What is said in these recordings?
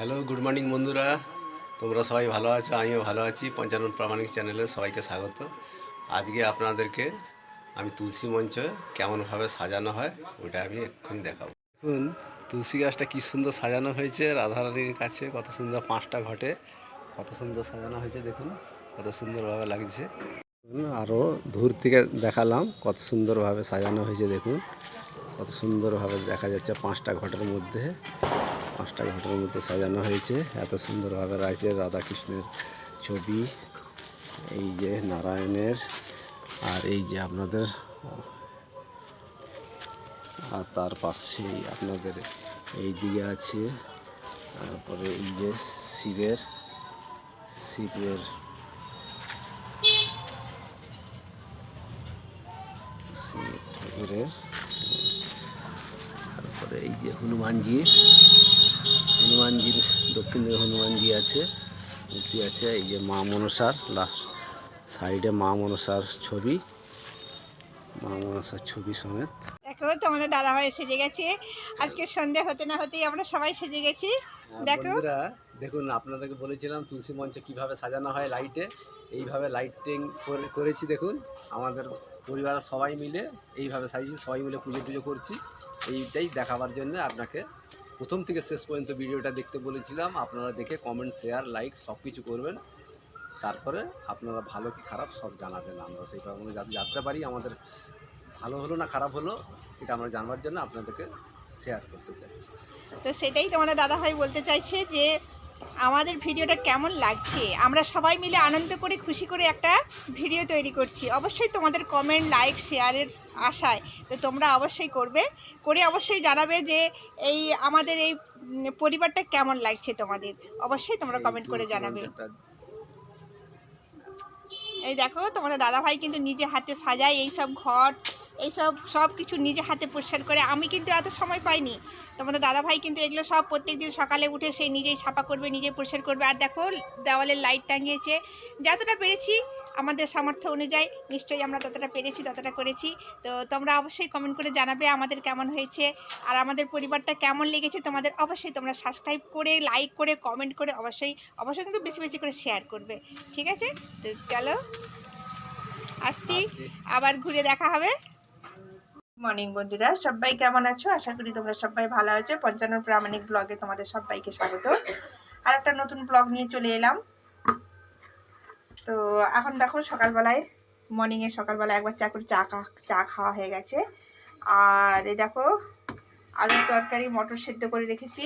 Hello, good morning বন্ধুরা। তোমরা সবাই ভালো আছো? আমিও ভালো আছি। পঞ্চানন প্রামাণিক চ্যানেলে সবাইকে স্বাগত। আজকে আপনাদেরকে আমি তুলসী মঞ্চ কেমনভাবে সাজানো হয়, ওটা আমি এক্ষুনি দেখাবো। দেখুন, তুলসী গাছটা কী সুন্দর সাজানো হয়েছে, রাধারানীর কাছে কত সুন্দর পাঁচটা ঘটে, কত সুন্দর সাজানো হয়েছে, দেখুন, কত সুন্দরভাবে লাগছে। আরও দূর থেকে দেখালাম কত সুন্দরভাবে সাজানো হয়েছে, দেখুন, কত সুন্দরভাবে দেখা যাচ্ছে পাঁচটা ঘটের মধ্যে। পাঁচটা ঘটের মধ্যে সাজানো হয়েছে। এত সুন্দরভাবে রাখছে রাধাকৃষ্ণের ছবি, এই যে নারায়ণের, আর এই যে আপনাদের, আর তার পাশেই আপনাদের এই দিকে আছে, তারপরে এই যে শিবের শিবের শিব ঠাকুরের তারপরে এই যে হনুমানজির হনুমানজির দক্ষিণ দিকে হনুমানজি আছে মূর্তি আছে এই যে মা মনসার লাস্ট সাইডে মা মনসার ছবি। মা মনসার ছবি সমেত। দেখো তোমাদের দাদা ভাই সেজে গেছে। আজকে সন্ধে হতে না হতেই আমরা সবাই সেজে গেছি। দেখো। দেখুন আপনাদেরকে বলেছিলাম তুলসী মঞ্চে কীভাবে সাজানো হয় লাইটে। এইভাবে লাইটিং করে- করেছি দেখুন। আমাদের পরিবারের সবাই মিলে, এইভাবে সাজিয়েছি সবাই মিলে পুজো পুজো করছি। এইটাই দেখাবার জন্য আপনাকে প্রথম থেকে শেষ পর্যন্ত ভিডিওটা দেখতে বলেছিলাম। আপনারা দেখে কমেন্ট শেয়ার লাইক সব কিছু করবেন। তারপরে আপনারা ভালো কি খারাপ সব জানাবেন আমরা সেইভাবে আমরা যাতে জানতে পারি আমাদের ভালো হলো না খারাপ হলো, এটা আমরা জানবার জন্য আপনাদেরকে শেয়ার করতে চাইছি তো সেটাই তোমাদের দাদা ভাই বলতে চাইছে যে আমাদের ভিডিওটা কেমন লাগছে? আমরা সবাই মিলে আনন্দ করে, খুশি করে একটা ভিডিও তৈরি করছি। অবশ্যই তোমাদের কমেন্ট লাইক শেয়ারের আশায় তো তোমরা অবশ্যই করবে। করে অবশ্যই জানাবে যে এই আমাদের এই পরিবারটা কেমন লাগছে তোমাদের। অবশ্যই তোমরা কমেন্ট করে জানাবে। এই দেখো তোমাদের দাদা ভাই কিন্তু নিজে হাতে সাজায় এই সব ঘর। এইসব সব কিছু নিজে হাতে পরিষ্কার করে আমি কিন্তু এত সময় পাইনি। তোমাদের দাদা ভাই কিন্তু এগুলো সব প্রত্যেকদিন সকালে উঠে সেই নিজেই ছাপা করবে নিজে পরিষ্কার করবে। আর দেখো দেওয়ালের লাইট টাঙিয়েছে। যতটা পেরেছি আমাদের সামর্থ্য অনুযায়ী নিশ্চয়ই আমরা ততটা পেরেছি ততটা করেছি। তো তোমরা অবশ্যই কমেন্ট করে জানাবে আমাদের কেমন হয়েছে আর আমাদের পরিবারটা কেমন লেগেছে। তোমাদের অবশ্যই তোমরা সাবস্ক্রাইব করে লাইক করে কমেন্ট করে অবশ্যই অবশ্যই কিন্তু বেশি বেশি করে শেয়ার করবে। ঠিক আছে? তো চলো আসছি। আবার ঘুরে দেখা হবে। মর্নিং বন্ধুরা। সবাই কেমন আছো? আশা করি তোমরা সবাই ভালো আছো। পঞ্চান্ন প্রামাণিক ব্লগে তোমাদের সবাইকে স্বাগত। আর একটা নতুন ব্লগ নিয়ে চলে এলাম। তো এখন দেখো, সকালবেলায় মর্নিংয়ে সকালবেলায় একবার চা করে চা চা খাওয়া হয়ে গেছে। আর এই দেখো, আলুর তরকারি, মটর সেদ্ধ করে রেখেছি।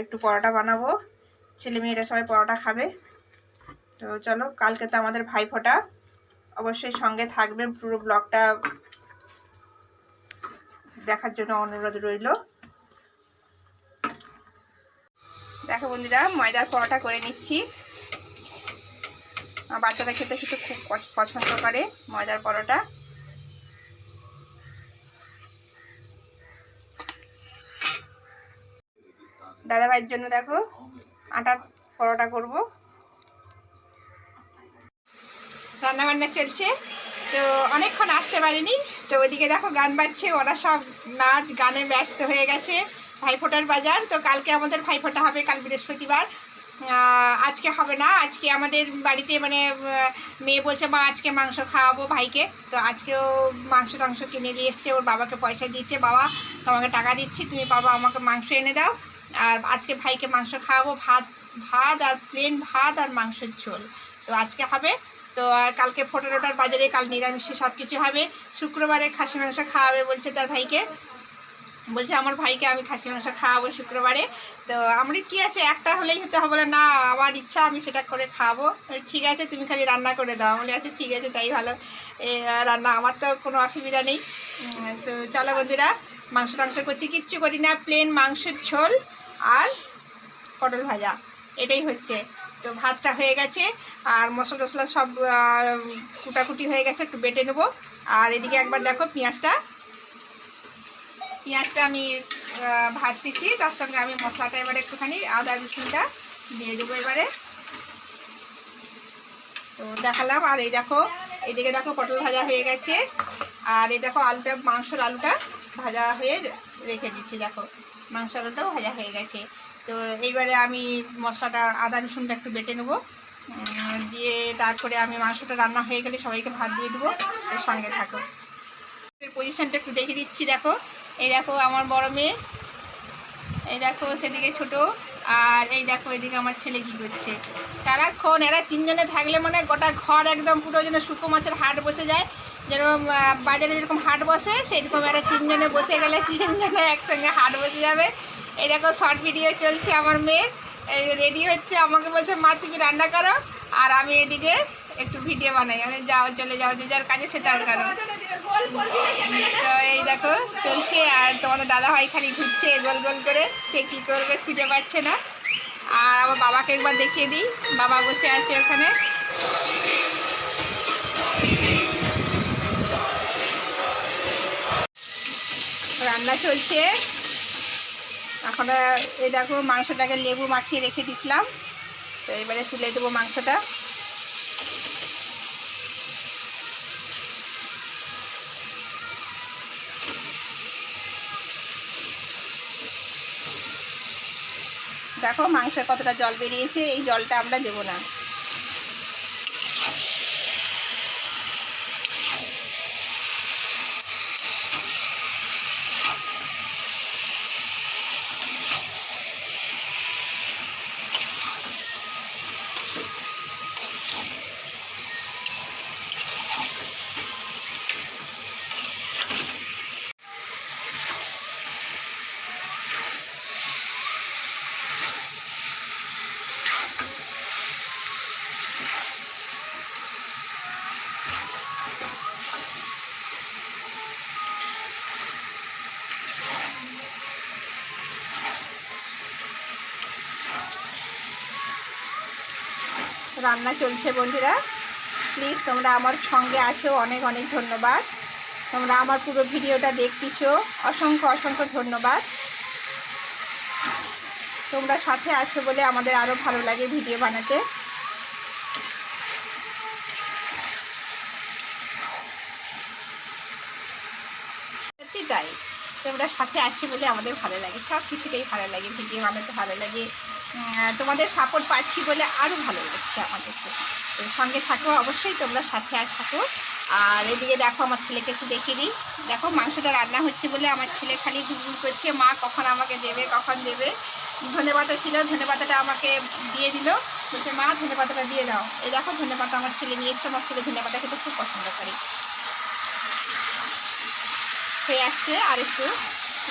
একটু পরোটা বানাবো। ছেলে মেয়েরা সবাই পরোটা খাবে। তো চলো, কালকে তো আমাদের ভাইফোঁটা। অবশ্যই সঙ্গে থাকবে পুরো ব্লগটা। দেখার জন্য অনুরোধ রইল। দেখো বন্ধুরা, ময়দার পরোটা করে নিচ্ছি। আমার বাচ্চারা খেতে খেতে খুব পছ- পছন্দ করে ময়দার পরোটা। দাদা ভাইয়ের জন্য দেখো আটার পরোটা করব। রান্নাবান্না চলছে। তো অনেকক্ষণ আসতে পারিনি। তো ওইদিকে দেখো গান বাজছে, ওরা সব নাচ, গানে ব্যস্ত হয়ে গেছে ভাইফোঁটার বাজার। তো কালকে আমাদের ভাইফোঁটা হবে, কাল বৃহস্পতিবার। আজকে হবে না, আজকে আমাদের বাড়িতে মানে মেয়ে বলছে, মা, আজকে মাংস খাওয়াবো ভাইকে। তো আজকেও মাংস টাংস কিনে দিয়ে এসছে, ওর বাবাকে পয়সা দিয়েছে বাবা, তোমাকে টাকা দিচ্ছি, তুমি বাবা আমাকে মাংস এনে দাও। আর আজকে ভাইকে মাংস খাওয়াবো, ভাত ভাত আর প্লেন ভাত আর মাংসের ঝোল। তো আজকে হবে তো আর কালকে ফোটো টোটার বাজারে কাল নিরামিষে সব কিছু হবে। শুক্রবারে খাসি মাংস খাওয়াবে বলছে তার ভাইকে। বলছে আমার ভাইকে আমি খাসি মাংস খাওয়াবো শুক্রবারে। তো আমার কি আছে একটা হলেই হতে হবে না। আমার ইচ্ছা আমি সেটা করে বলে, ঠিক আছে তুমি খালি রান্না করে দাও। বলে আছে ঠিক আছে তাই ভালো। রান্না আমার তো কোনো অসুবিধা নেই। তো চলো বন্ধুরা মাংস টাংস করছি কিচ্ছু করি না। প্লেন মাংসের ঝোল আর পটল ভাজা। এটাই হচ্ছে। তো ভাতটা হয়ে গেছে, আর মশলা টশলা সব কুটাকুটি হয়ে গেছে, একটু বেটে নেব। আর এদিকে একবার দেখো পেঁয়াজটা। পেঁয়াজটা আমি দিচ্ছি, তার সঙ্গে আমি মশলাটা এবারে একটুখানি আদা রসুনটা দিয়ে দেবো এবারে। তো দেখালাম, আর এই দেখো, এদিকে দেখো পটল ভাজা হয়ে গেছে। আর এই দেখো আলুটা, মাংসর আলুটা ভাজা হয়ে রেখে দিচ্ছি, দেখো। মাংস আলুটাও ভাজা হয়ে গেছে। তো এইবারে আমি মশলাটা, আদা রসুনটা একটু বেটে নেব। দিয়ে তারপরে আমি মাংসটা রান্না হয়ে গেলে সবাইকে ভাত দিয়ে দেবো। তো সঙ্গে থাকো। পজিশনটা একটু দেখে দিচ্ছি, দেখো। এই দেখো আমার বড় মেয়ে। এই দেখো সেদিকে ছোট। আর এই দেখো এদিকে আমার ছেলে কি করছে। সারাক্ষণ এরা তিনজনে থাকলে মানে গোটা ঘর একদম পুরো যেন শুকো মাছের হাট বসে যায়। যেরকম বাজারে যেরকম হাট বসে সেরকম এরা তিনজনে বসে গেলে তিনজনে একসঙ্গে হাট বসে যাবে। এই দেখো শর্ট ভিডিও চলছে আমার মেয়ের। এই রেডি হচ্ছে, আমাকে বলছে, মা, তুমি রান্না করো। আর আমি এদিকে একটু ভিডিও বানাই। আমি, যাও, চলে যাও, যে যার কাজে সে তার কারণ তো এই দেখো, চলছে, আর তোমাদের দাদা ভাই খালি ঘুরছে গোল গোল করে। সে কি করবে খুঁজে পাচ্ছে না। আর আমার বাবাকে একবার দেখিয়ে দিই। বাবা বসে আছে ওখানে। রান্না চলছে। এখন এই দেখো মাংসটাকে লেবু মাখিয়ে রেখে দিয়েছিলাম তো এবারে তুলে দেবো মাংসটা। দেখো মাংসে কতটা জল বেরিয়েছে, এই জলটা আমরা দেবো না। রান্না চলছে বন্ধুরা। প্লিজ তোমরা আমার সঙ্গে আছো অনেক অনেক ধন্যবাদ। তোমরা আমার পুরো ভিডিওটা দেখতেছো, অসংখ্য অসংখ্য ধন্যবাদ। তোমরা সাথে আছো বলে আমাদের আরও ভালো লাগে ভিডিও বানাতে। সত্যি তাই, তোমরা সাথে আছো বলে আমাদের ভালো লাগে সব কিছুতেই ভালো লাগে, ভিডিও বানাতে ভালো লাগে। তোমাদের সাপোর্ট পাচ্ছি বলে আরও ভালো লাগছে আমাদেরকে। তো সঙ্গে থাকো, অবশ্যই তোমরা সাথে আর থাকো। আর এদিকে দেখো, আমার ছেলেকে একটু দেখে দিই। দেখো, মাংসটা রান্না হচ্ছে বলে আমার ছেলে খালি ঘুরঘুর করছে। মা কখন আমাকে দেবে, কখন দেবে? ধনে পাতা ছিল, ধনে পাতাটা আমাকে দিয়ে দিল। বলছে, মা, ধনে পাতাটা দিয়ে দাও। এই দেখো, ধনে পাতা আমার ছেলে নিয়ে আমার ছেলে ধনে পাতা খেতে খুব পছন্দ করে। হয়ে আসছে, আর একটু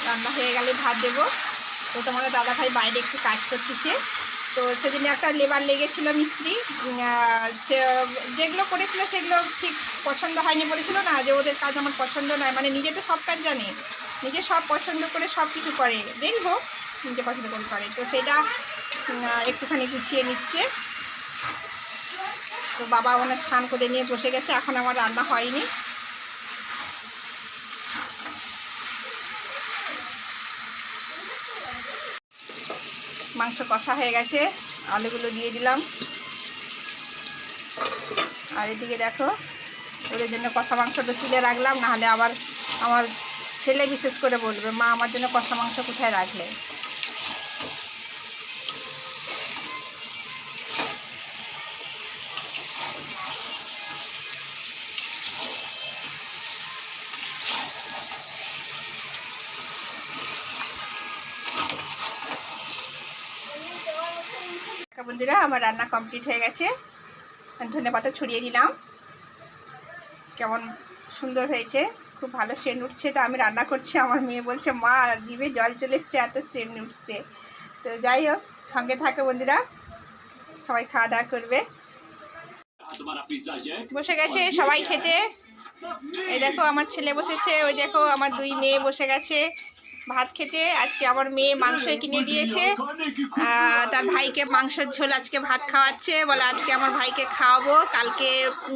রান্না হয়ে গেলে ভাত দেবো। তো তোমাদের দাদা ভাই বাইরে একটু কাজ করতেছে। তো সেদিন একটা লেবার লেগেছিল মিস্ত্রি যেগুলো করেছিল সেগুলো ঠিক পছন্দ হয়নি বলেছিল না, যে ওদের কাজ আমার পছন্দ নয়। মানে নিজে তো সব কাজ জানে, নিজে সব পছন্দ করে সব কিছু করে। দেখব নিজে পছন্দ করে করে। তো সেটা একটুখানি গুছিয়ে নিচ্ছে। তো বাবা ওনার স্নান করে নিয়ে বসে গেছে, এখন আমার রান্না হয়নি। মাংস কষা হয়ে গেছে। আলুগুলো দিয়ে দিলাম। আর এদিকে দেখো, ওদের জন্য কষা মাংসটা তুলে রাখলাম, নাহলে আবার আমার ছেলে বিশেষ করে বলবে, মা, আমার জন্য কষা মাংস কোথায় রাখলে? বন্ধুরা, আমার রান্না কমপ্লিট হয়ে গেছে। ধনে পাতা ছড়িয়ে দিলাম। কেমন সুন্দর হয়েছে, খুব ভালো সেন্ট উঠছে। তো আমি রান্না করছি, আমার মেয়ে বলছে, মা, জিভে জল চলে এসছে, এত সেন্ট উঠছে। তো যাই হোক, সঙ্গে থাকে বন্ধুরা, সবাই খাওয়া দাওয়া করবে। বসে গেছে সবাই খেতে। এই দেখো, আমার ছেলে বসেছে, ওই দেখো, আমার দুই মেয়ে বসে গেছে। ভাত খেতে। আজকে আমার মেয়ে মাংস কিনে দিয়েছে। তার ভাইকে মাংসের ঝোল আজকে ভাত খাওয়াচ্ছে। বলে আজকে আমার ভাইকে খাওয়াবো। কালকে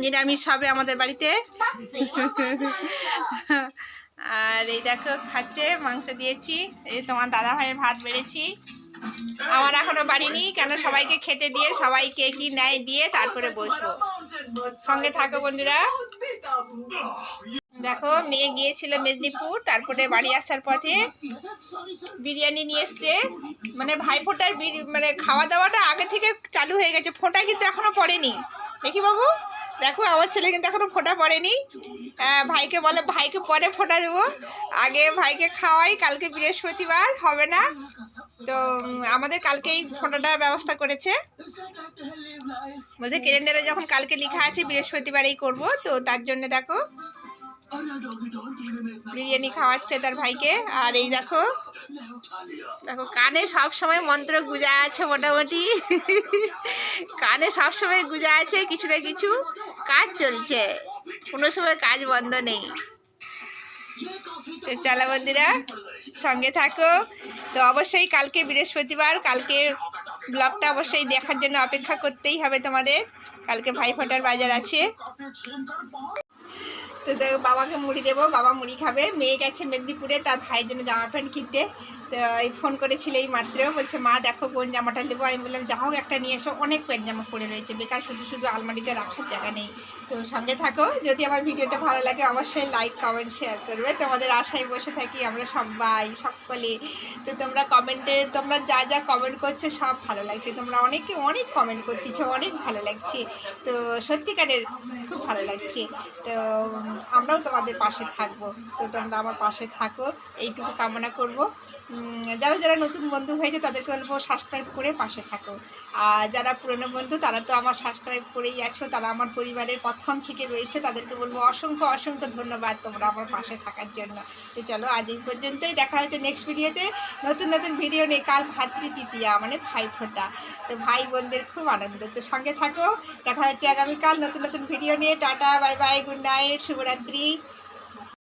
নিরামিষ হবে আমাদের বাড়িতে। আর এই দেখো, খাচ্ছে, মাংস দিয়েছি। এই তোমার দাদা ভাইয়ের ভাত বেড়েছি। আমার এখনও বাড়িনি কেন সবাইকে খেতে দিয়ে, সবাইকে কি নেয় দিয়ে তারপরে বসবো। সঙ্গে থাকো বন্ধুরা। দেখো, মেয়ে গিয়েছিল মেদিনীপুর, তারপরে বাড়ি আসার পথে বিরিয়ানি নিয়ে এসছে। মানে ভাইফোঁটার মানে খাওয়া দাওয়াটা আগে থেকে চালু হয়ে গেছে, ফোঁটা কিন্তু এখনও পড়েনি। দেখি বাবু, দেখো, আমার ছেলে কিন্তু এখনও ফোঁটা পড়েনি। ভাইকে বলে, ভাইকে পরে ফোঁটা দেবো। আগে ভাইকে খাওয়াই, কালকে বৃহস্পতিবার, হবে না। তো আমাদের কালকেই ফোঁটাটার ব্যবস্থা করেছে। বলছে, ক্যালেন্ডারে যখন কালকে লেখা আছে, বৃহস্পতিবারেই করব। তো তার জন্য দেখো বিরিয়ানি খাওয়াচ্ছে তার ভাইকে। আর এই দেখো দেখো, কানে সব সময় মন্ত্র গুজা আছে মোটামুটি। কানে সব সময় গুজা আছে, কিছু না কিছু কাজ চলছে। কোনো সময় কাজ বন্ধ নেই। তো চলো বন্ধুরা, সঙ্গে থাকো। তো অবশ্যই কালকে বৃহস্পতিবার, কালকে ব্লগটা অবশ্যই দেখার জন্য অপেক্ষা করতেই হবে তোমাদের। কালকে ভাইফোঁটার বাজার আছে। তো বাবাকে মুড়ি দেবো, বাবা মুড়ি খাবে। মেয়ে গেছে মেদিনীপুরে, তার ভাইয়ের জন্য জামা প্যান্ট কিনতে। তো এই ফোন করেছিল এই মাত্র, বলছে, মা, দেখো, কোন জামাটা নেব? আমি বললাম, যা হোক, একটা নিয়ে এসো। অনেক প্যান্ট জামা পড়ে রয়েছে। বেকার শুধু শুধু আলমারিতে রাখার জায়গা নেই। তো সঙ্গে থাকো, যদি আমার ভিডিওটা ভালো লাগে, অবশ্যই লাইক কমেন্ট শেয়ার করবে। তোমাদের আশায় বসে থাকি আমরা সবাই, সকলে। তো তোমরা কমেন্টে তোমরা যা যা কমেন্ট করছ, সব ভালো লাগছে। তোমরা অনেকে অনেক কমেন্ট করতেছো, অনেক ভালো লাগছে। তো সত্যিকারের খুব ভালো লাগছে। তো আমরাও তোমাদের পাশে থাকব। তো তোমরা আমার পাশে থাকো। এইটুকু কামনা করব। যারা যারা নতুন বন্ধু হয়েছে, তাদেরকে বলব সাবস্ক্রাইব করে পাশে থাকো। আর যারা পুরনো বন্ধু, তারা তো আমার সাবস্ক্রাইব করেই আছো, তারা আমার পরিবারের প্রথম থেকে রয়েছে, তাদেরকে বলব অসংখ্য অসংখ্য ধন্যবাদ তোমরা আমার পাশে থাকার জন্য। তো চলো, আজ এই পর্যন্তই। দেখা হচ্ছে নেক্সট ভিডিওতে নতুন নতুন ভিডিও নিয়ে কাল ভাতৃ তৃতীয়া মানে ভাই ফোঁটা। তো ভাই বোনদের খুব আনন্দ। তো সঙ্গে থাকো। দেখা হচ্ছে আগামীকাল নতুন নতুন ভিডিও নিয়ে। Tata bye bye good night শুভরাত্রি।